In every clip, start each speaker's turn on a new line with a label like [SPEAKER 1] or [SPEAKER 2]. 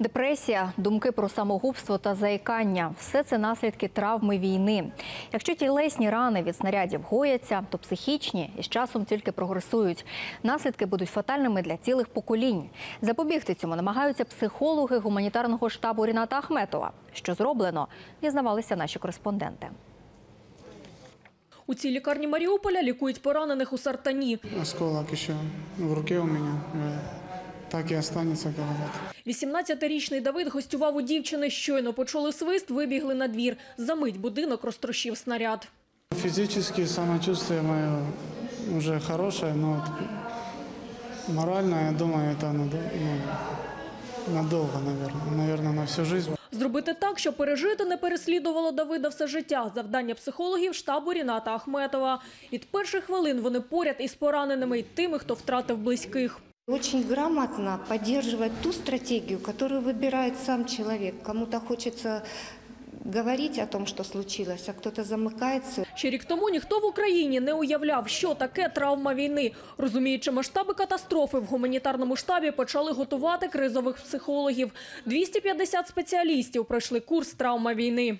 [SPEAKER 1] Депресія, думки про самогубство та заїкання – все це наслідки травми війни. Якщо тілесні рани від снарядів гояться, то психічні із часом тільки прогресують. Наслідки будуть фатальними для цілих поколінь. Запобігти цьому намагаються психологи гуманітарного штабу Ріната Ахметова. Що зроблено, дізнавалися наші кореспонденти.
[SPEAKER 2] У цій лікарні Маріуполя лікують поранених у Сартані.
[SPEAKER 3] Осколок еще в руке у меня. Так и останется, говорят.
[SPEAKER 2] 18-річний Давид гостював у дівчини. Щойно почули свист, вибігли на двір. Замить будинок розтрощив снаряд.
[SPEAKER 3] Физически самочувствие мое уже хорошее, но вот морально, я думаю, надо- ну, наверное. Наверное, на всю жизнь.
[SPEAKER 2] Зробити так, щоб пережити не переслідувало Давида все життя. Завдання психологів штабу Ріната Ахметова. Від перших хвилин вони поряд із пораненими й тими, хто втратив близьких.
[SPEAKER 4] Очень грамотно поддерживать ту стратегию, которую выбирает сам человек. Кому-то хочется говорить о том, что случилось, а кто-то замыкается.
[SPEAKER 2] Ще рік тому ніхто в Україні не уявляв, що таке травма війни. Розуміючи масштаби катастрофи, в гуманітарному штабі почали готувати кризових психологів. 250 спеціалістів пройшли курс травма війни.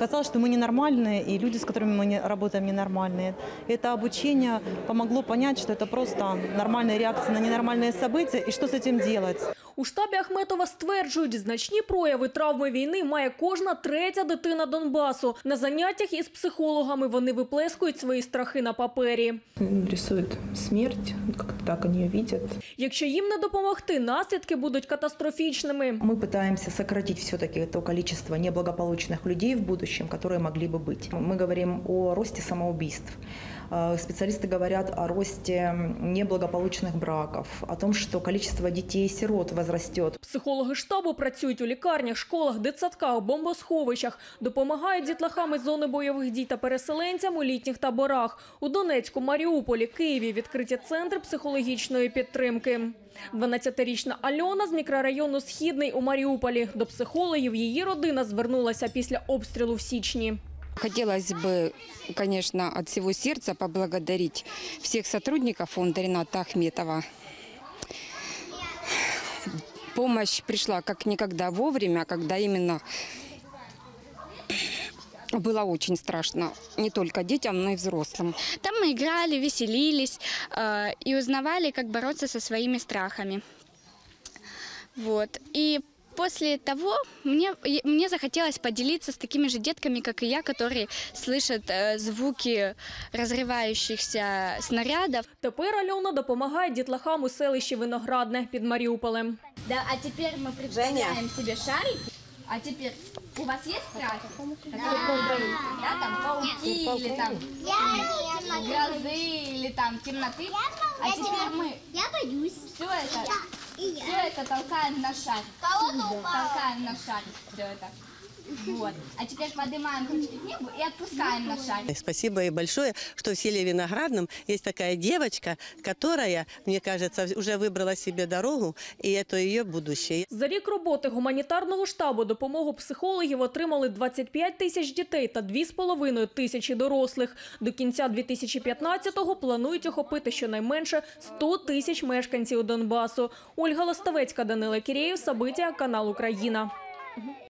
[SPEAKER 5] Казалось, что мы ненормальные, и люди, с которыми мы не, работаем, ненормальные. Это обучение помогло понять, что это просто нормальная реакция на ненормальные события, и что с этим делать.
[SPEAKER 2] У штабі Ахметова стверджують, значні прояви травми війни має кожна третя дитина Донбасу. На заняттях із психологами вони виплескують свої страхи на папері.
[SPEAKER 6] рисует смерть, вот как-то так они ее видят.
[SPEAKER 2] Якщо їм не допомогти, наслідки будуть катастрофічними.
[SPEAKER 7] Мы пытаемся сократить все-таки то количество неблагополучных людей в будущем, которые могли бы быть. Мы говорим о росте самоубийств. Э, Специалисты говорят о росте неблагополучных браков, о том, что количество детей-сирот возрастет.
[SPEAKER 2] Психологи штабу працюють у лікарнях, школах, дитсадках, бомбосховищах, допомагають дітлахам із зони бойових дій та переселенцям у літніх таборах. У Донецьку, Маріуполі, Києві відкриті центри психологічної підтримки. 12-річна Альона з мікрорайону Східний у Маріуполі. До психологів її родина звернулася після обстрілу в січні.
[SPEAKER 8] Хотелось бы, конечно, от всего сердца поблагодарить всех сотрудников фонда Рената Ахметова Помощь пришла как никогда вовремя, когда именно было очень страшно не только детям, но и взрослым.
[SPEAKER 9] Там мы играли, веселились э, и узнавали, как бороться со своими страхами. Вот. И после того мне, и- мне захотелось поделиться с такими же детками, как и я, которые слышат э, звуки разрывающихся снарядов.
[SPEAKER 2] Тепер Альона допомагає дітлахам у селищі Виноградне під Маріуполем.
[SPEAKER 9] Да, а теперь мы представляем себе шарик. А теперь у вас есть страхи? Да, там пауки или там грозы или там темноты. А теперь мы
[SPEAKER 10] Я боюсь.
[SPEAKER 9] все это,
[SPEAKER 10] И я.
[SPEAKER 9] все это толкаем на шар.
[SPEAKER 10] Кого-то упало.
[SPEAKER 9] Толкаем на шар все это. Вот. А теперь поднимаем ручки к небу и отпускаем на шар.
[SPEAKER 11] Спасибо ей большое, что в селе Виноградном есть такая девочка, которая, мне кажется, уже выбрала себе дорогу, и это ее будущее.
[SPEAKER 2] За рік роботи гуманітарного штабу допомогу психологів отримали 25 тисяч дітей та 2,5 тисячі дорослих. До кінця 2015-го планують охопити щонайменше 100 тисяч мешканців Донбасу. Ольга Ластовецька, Данила Кірєєв, Сабиття, канал Україна.